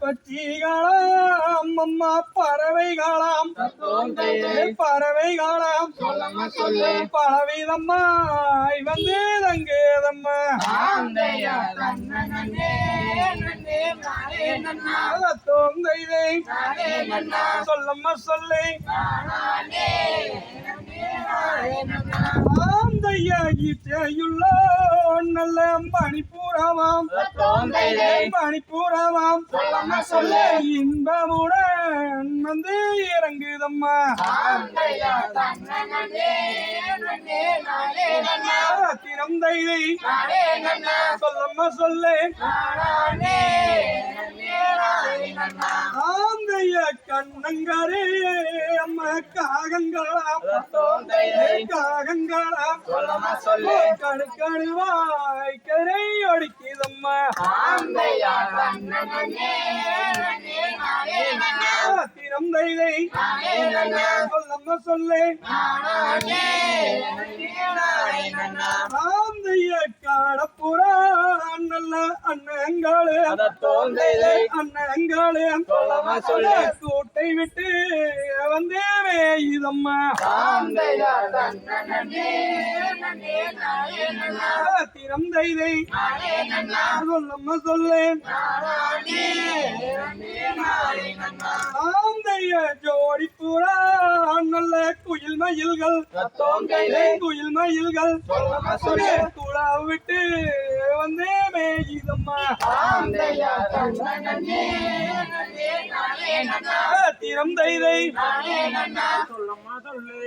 பச்சிகாலாம் அம்மா சொல்லம்மா சொல்லு. பலவிதம்மாய் வந்து தங்குதம்மா தோந்தைதை சொல்லம்மா சொல்லை. நானே நன்னே நானே நன்னா ஆந்தையா இச்சையுள்ள நல்ல மணிப்பூரமாம் மணிப்பூரமாம் சொல்லம்மா சொல்லு. இன்பமுடன் வந்து இறங்குதம்மா. திறம் தைதை சொல்லம்மா சொல்லு. ஆந்தைய கண்ணங்காரே அம்மா காகங்களாம். தோந்தையே காகங்களாம். சொல்லு கணுக்கணுவாய் கரை ஒடிக்குதம்மா. ஆந்தையா நானே நன்னா சொல்லம்மா சொல்லே. நானே நல்ல அண்ணங்காளு. தோந்தையே அண்ணங்காளு சொல்லம்மா சொல்லு. கூட்டை விட்டு வந்து இதம்மா. நன்னா சொல்லம்மா சொல்லேன் ஆந்தைய ஜோடி புறா மயில்கள். குயில் மயில்கள். குழா விட்டு வந்து திறந்தைதை நானே நன்னா சொல்லம்மா சொல்லு.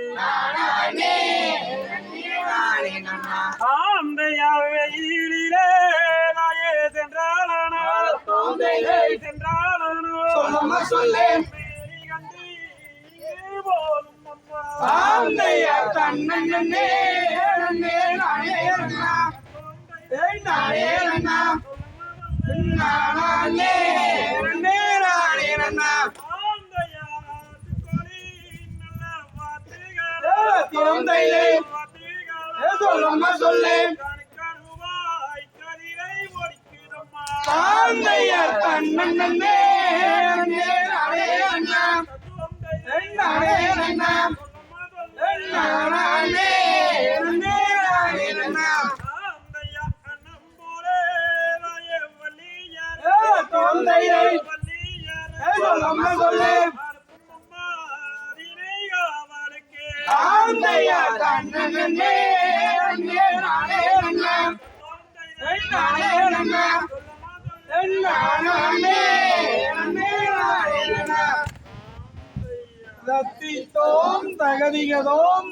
ஆந்தையா வெயிலிலே நாயே சென்றாளானா சென்றாளானா சொல்லம்மா சொல்லு சொல்லம்மா சொல்லு கணுக்கணுவாய் தன்னே ஏ சொல்லம்மா சொல்லு ஆந்தையா நானே நானே நானே நானே தத்தி தோம் தகதிகதோம்